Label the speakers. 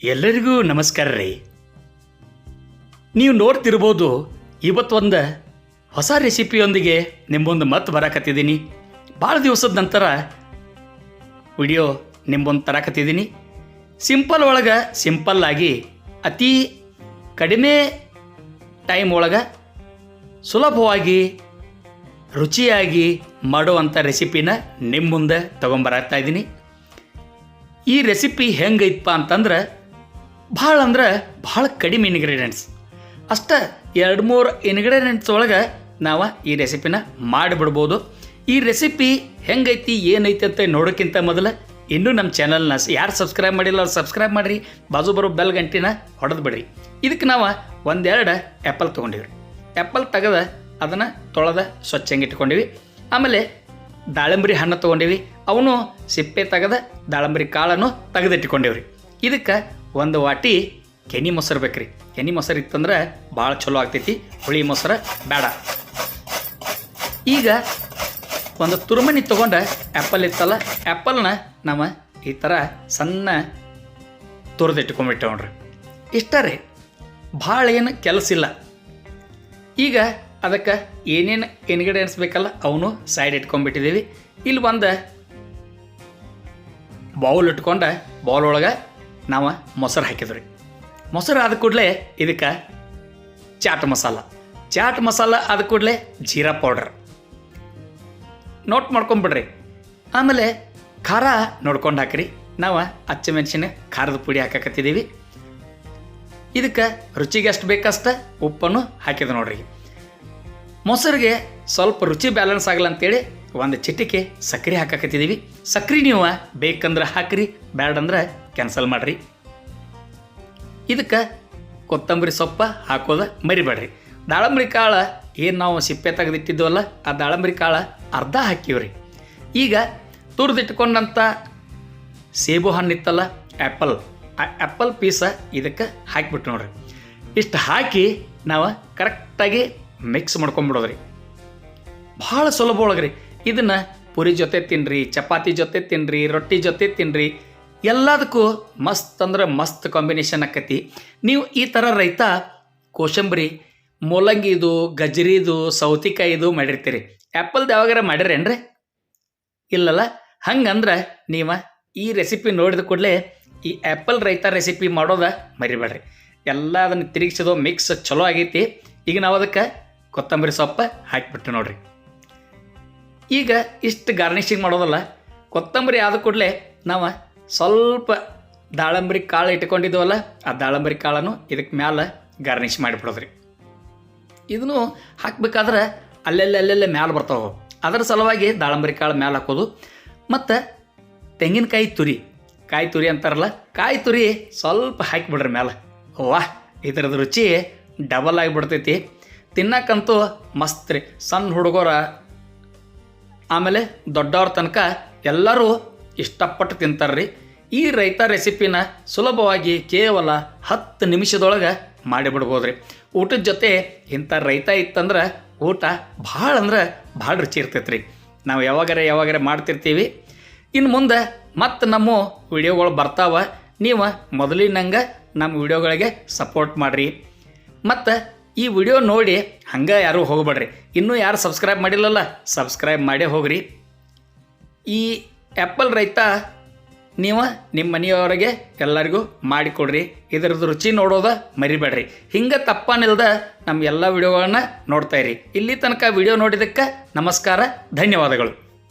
Speaker 1: ಎಲ್ಲರಿಗೂ ನಮಸ್ಕಾರ ರೀ. ನೀವು ನೋಡ್ತಿರ್ಬೋದು, ಇವತ್ತೊಂದು ಹೊಸ ರೆಸಿಪಿಯೊಂದಿಗೆ ನಿಮ್ಮೊಂದು ಮತ್ತೆ ಬರಕತ್ತಿದ್ದೀನಿ. ಭಾಳ ದಿವಸದ ನಂತರ ವಿಡಿಯೋ ನಿಮ್ಮೊಂದು ತರಾಕತ್ತಿದ್ದೀನಿ. ಸಿಂಪಲ್ ಒಳಗೆ ಸಿಂಪಲ್ ಆಗಿ, ಅತಿ ಕಡಿಮೆ ಟೈಮ್ ಒಳಗೆ ಸುಲಭವಾಗಿ ರುಚಿಯಾಗಿ ಮಾಡುವಂಥ ರೆಸಿಪಿನ ನಿಮ್ಮ ಮುಂದೆ ತೊಗೊಂಬರಾಗ್ತಾ ಇದ್ದೀನಿ. ಈ ರೆಸಿಪಿ ಹೆಂಗೈತಪ್ಪ ಅಂತಂದ್ರೆ ಭಾಳ ಅಂದ್ರೆ ಭಾಳ ಕಡಿಮೆ ಇನ್ಗ್ರೀಡಿಯೆಂಟ್ಸ್ ಅಷ್ಟೇ ಎರಡು ಮೂರು ಇನ್ಗ್ರೀಡಿಯೆಂಟ್ಸ್ ಒಳಗೆ ನಾವು ಈ ರೆಸಿಪಿನ ಮಾಡಿಬಿಡ್ಬೋದು. ಈ ರೆಸಿಪಿ ಹೆಂಗೈತಿ, ಏನೈತಿ ಅಂತ ನೋಡೋಕ್ಕಿಂತ ಮೊದಲು ಇನ್ನೂ ನಮ್ಮ ಚಾನಲ್ನ ಯಾರು ಸಬ್ಸ್ಕ್ರೈಬ್ ಮಾಡಿಲ್ಲ ಅವ್ರು ಸಬ್ಸ್ಕ್ರೈಬ್ ಮಾಡಿರಿ, ಬಾಜು ಬರೋ ಬೆಲ್ ಗಂಟಿನ ಹೊಡೆದು ಬಿಡ್ರಿ. ಇದಕ್ಕೆ ನಾವು ಒಂದೆರಡು ಆ್ಯಪಲ್ ತೊಗೊಂಡಿವ್ರಿ. ಆ್ಯಪಲ್ ತೆಗೆದ ಅದನ್ನು ತೊಳೆದ ಸ್ವಚ್ಛಂಗೆ ಇಟ್ಕೊಂಡಿವಿ. ಆಮೇಲೆ ದಾಳಿಂಬ್ರಿ ಹಣ್ಣು ತೊಗೊಂಡಿವಿ. ಅವನು ಸಿಪ್ಪೆ ತೆಗೆದ ದಾಳಿಂಬ್ರಿ ಕಾಳನ್ನು ತೆಗೆದಿಟ್ಕೊಂಡಿವ್ರಿ. ಇದಕ್ಕೆ ಒಂದು ವಾಟಿ ಕೆನಿ ಮೊಸರು ಬೇಕ್ರಿ. ಕೆನಿ ಮೊಸರು ಇತ್ತಂದ್ರೆ ಭಾಳ ಚಲೋ ಆಗ್ತೈತಿ, ಹುಳಿ ಮೊಸರು ಬೇಡ ಈಗ ಒಂದು ತುರುಮಣಿ ತೊಗೊಂಡು ಆ್ಯಪಲ್ ಇತ್ತಲ್ಲ ಆ್ಯಪಲ್ನ ನಾವು ಈ ಥರ ಸಣ್ಣ ತುರಿದಿಟ್ಕೊಂಡ್ಬಿಟ್ಟೆ ನೋಡ್ರಿ ಇಷ್ಟ ರೀ, ಭಾಳ ಏನು ಕೆಲಸ ಇಲ್ಲ. ಈಗ ಅದಕ್ಕೆ ಏನೇನು ಇನ್ಗ್ರೀಡಿಯೆಂಟ್ಸ್ ಬೇಕಲ್ಲ ಅವನು ಸೈಡ್ ಇಟ್ಕೊಂಡ್ಬಿಟ್ಟಿದ್ದೀವಿ ಇಲ್ಲಿ ಒಂದು ಬೌಲ್ ಇಟ್ಕೊಂಡು ಬೌಲ್ ಒಳಗೆ ನಾವು ಮೊಸರು ಹಾಕಿದ್ರಿ. ಮೊಸರು ಆದ ಕೂಡಲೇ ಇದಕ್ಕೆ ಚಾಟ್ ಮಸಾಲ. ಚಾಟ್ ಮಸಾಲ ಆದ ಕೂಡಲೇ ಜೀರಾ ಪೌಡರ್. ನೋಟ್ ಮಾಡ್ಕೊಂಬಿಡ್ರಿ. ಆಮೇಲೆ ಖಾರ ನೋಡ್ಕೊಂಡು ಹಾಕ್ರಿ. ನಾವು ಹಚ್ಚಮೆಣಸಿನ ಖಾರದ ಪುಡಿ ಹಾಕಕತ್ತಿದ್ದೀವಿ. ಇದಕ್ಕೆ ರುಚಿಗೆ ಎಷ್ಟು ಬೇಕಷ್ಟ ಉಪ್ಪನ್ನು ಹಾಕಿದ ನೋಡ್ರಿ. ಮೊಸರಿಗೆ ಸ್ವಲ್ಪ ರುಚಿ ಬ್ಯಾಲೆನ್ಸ್ ಆಗಲ್ಲ ಅಂತೇಳಿ ಒಂದು ಚಿಟಿಕೆ ಸಕ್ಕರೆ ಹಾಕಕತ್ತಿದ್ದೀವಿ. ಸಕ್ಕರೆ ನೀವು ಬೇಕಂದ್ರೆ ಹಾಕ್ರಿ, ಬ್ಯಾಡಂದ್ರೆ ಕ್ಯಾನ್ಸಲ್ ಮಾಡಿರಿ. ಇದಕ್ಕೆ ಕೊತ್ತಂಬರಿ ಸೊಪ್ಪು ಹಾಕೋದು ಮರಿಬೇಡ್ರಿ. ದಾಳಂಬರಿ ಕಾಳು ಏನು ನಾವು ಸಿಪ್ಪೆ ತೆಗೆದಿಟ್ಟಿದ್ವಲ್ಲ, ಆ ದಾಳಂಬರಿ ಕಾಳು ಅರ್ಧ ಹಾಕಿವ್ರಿ. ಈಗ ತುರಿದಿಟ್ಕೊಂಡಂಥ ಸೇಬು ಹಣ್ಣಿತ್ತಲ್ಲ ಆ್ಯಪಲ್ ಆ ಆ್ಯಪಲ್ ಪೀಸ ಇದಕ್ಕೆ ಹಾಕಿಬಿಟ್ಟು ನೋಡ್ರಿ. ಇಷ್ಟು ಹಾಕಿ ನಾವು ಕರೆಕ್ಟಾಗಿ ಮಿಕ್ಸ್ ಮಾಡ್ಕೊಂಬಿಡೋದ್ರಿ. ಭಾಳ ಸುಲಭ ಒಳಗ್ರಿ. ಇದನ್ನು ಪುರಿ ಜೊತೆ ತಿನ್ನಿರಿ ಚಪಾತಿ ಜೊತೆ ತಿನ್ನಿರಿ ರೊಟ್ಟಿ ಜೊತೆ ತಿನ್ನಿರಿ ಎಲ್ಲದಕ್ಕೂ ಮಸ್ತ್ ಅಂದ್ರೆ ಮಸ್ತ್ ಕಾಂಬಿನೇಷನ್ ಆಕತಿ. ನೀವು ಈ ಥರ ರೈತ ಕೋಸಂಬರಿ ಮೂಲಂಗಿದು ಗಜ್ರಿದು ಸೌತಿಕಾಯಿದು ಮಾಡಿರ್ತೀರಿ. ಆ್ಯಪಲ್ದು ಯಾವಾಗಾರ ಮಾಡಿರೇನ್ರಿ ಇಲ್ಲಲ್ಲ? ಹಂಗಂದ್ರೆ ನೀವು ಈ ರೆಸಿಪಿ ನೋಡಿದ ಕೂಡಲೇ ಈ ಆ್ಯಪಲ್ ರೈತ ರೆಸಿಪಿ ಮಾಡೋದ ಮರಿಬೇಡ್ರಿ. ಎಲ್ಲ ಅದನ್ನು ತಿರುಗಿಸೋದು ಮಿಕ್ಸ್ ಚಲೋ ಆಗೈತಿ. ಈಗ ನಾವು ಅದಕ್ಕೆ ಕೊತ್ತಂಬರಿ ಸೊಪ್ಪು ಹಾಕಿಬಿಟ್ಟು ನೋಡ್ರಿ. ಈಗ ಇಷ್ಟು ಗಾರ್ನಿಷಿಂಗ್ ಮಾಡೋದಲ್ಲ, ಕೊತ್ತಂಬರಿ ಆದ ಕೂಡಲೇ ನಾವು ಸ್ವಲ್ಪ ದಾಳಂಬರಿ ಕಾಳು ಇಟ್ಕೊಂಡಿದ್ದೀವಲ್ಲ ಆ ದಾಳಂಬರಿ ಕಾಳನ್ನು ಇದಕ್ಕೆ ಮ್ಯಾಲೆ ಗಾರ್ನಿಷ್ ಮಾಡಿಬಿಡೋದ್ರಿ. ಇದನ್ನು ಹಾಕ್ಬೇಕಾದ್ರೆ ಅಲ್ಲೆಲ್ಲ ಅಲ್ಲೆಲ್ಲ ಮ್ಯಾಲೆ ಬರ್ತಾವೆ. ಅದರ ಸಲುವಾಗಿ ದಾಳಂಬರಿ ಕಾಳು ಮ್ಯಾಲೆ ಹಾಕೋದು. ಮತ್ತು ತೆಂಗಿನಕಾಯಿ ತುರಿ, ಕಾಯಿ ತುರಿ ಅಂತಾರಲ್ಲ, ಕಾಯಿ ತುರಿ ಸ್ವಲ್ಪ ಹಾಕಿಬಿಡ್ರಿ ಮ್ಯಾಲೆ. ವಾಹ್ ಇದ್ರದ್ದು ರುಚಿ ಡಬಲ್ ಆಗಿಬಿಡ್ತೈತಿ. ತಿನ್ನಕ್ಕಂತೂ ಮಸ್ತ್ ರೀ ಸಣ್ಣ ಹುಡುಗರ, ಆಮೇಲೆ ದೊಡ್ಡವ್ರ ತನಕ ಎಲ್ಲರೂ ಇಷ್ಟಪಟ್ಟು ತಿಂತಾರ್ರಿ. ಈ ರೈತ ರೆಸಿಪಿನ ಸುಲಭವಾಗಿ ಕೇವಲ ಹತ್ತು ನಿಮಿಷದೊಳಗೆ ಮಾಡಿಬಿಡ್ಬೋದ್ರಿ. ಊಟದ ಜೊತೆ ಇಂಥ ರೈತ ಇತ್ತಂದ್ರೆ ಊಟ ಭಾಳ ಅಂದ್ರೆ ಭಾಳ ರುಚಿ ಇರ್ತೈತ್ರಿ. ನಾವು ಯಾವಾಗಾರ ಯಾವಾಗಾರ ಮಾಡ್ತಿರ್ತೀವಿ. ಇನ್ನು ಮುಂದೆ ಮತ್ತೆ ನಮ್ಮ ವಿಡಿಯೋಗಳು ಬರ್ತಾವ. ನೀವು ಮೊದಲಿನಂಗೆ ನಮ್ಮ ವಿಡಿಯೋಗಳಿಗೆ ಸಪೋರ್ಟ್ ಮಾಡಿರಿ. ಮತ್ತು ಈ ವಿಡಿಯೋ ನೋಡಿ ಹಂಗೆ ಯಾರೂ ಹೋಗಬೇಡ್ರಿ. ಇನ್ನೂ ಯಾರು ಸಬ್ಸ್ಕ್ರೈಬ್ ಮಾಡಿಲ್ಲಲ್ಲ, ಸಬ್ಸ್ಕ್ರೈಬ್ ಮಾಡೇ ಹೋಗ್ರಿ. ಈ ಆ್ಯಪಲ್ ರೈತ, ನೀವು ನಿಮ್ಮ ಮನೆಯವರಿಗೆ ಎಲ್ಲರಿಗೂ ಮಾಡಿಕೊಡ್ರಿ. ಇದರದ್ದು ರುಚಿ ನೋಡೋದ ಮರಿಬೇಡ್ರಿ. ಹಿಂಗೆ ತಪ್ಪನಿಲ್ದ ನಮ್ಮ ಎಲ್ಲ ವಿಡಿಯೋಗಳನ್ನ ನೋಡ್ತಾಯಿರಿ ಇಲ್ಲಿ ತನಕ ವಿಡಿಯೋ ನೋಡಿದ್ದಕ್ಕೆ ನಮಸ್ಕಾರ, ಧನ್ಯವಾದಗಳು.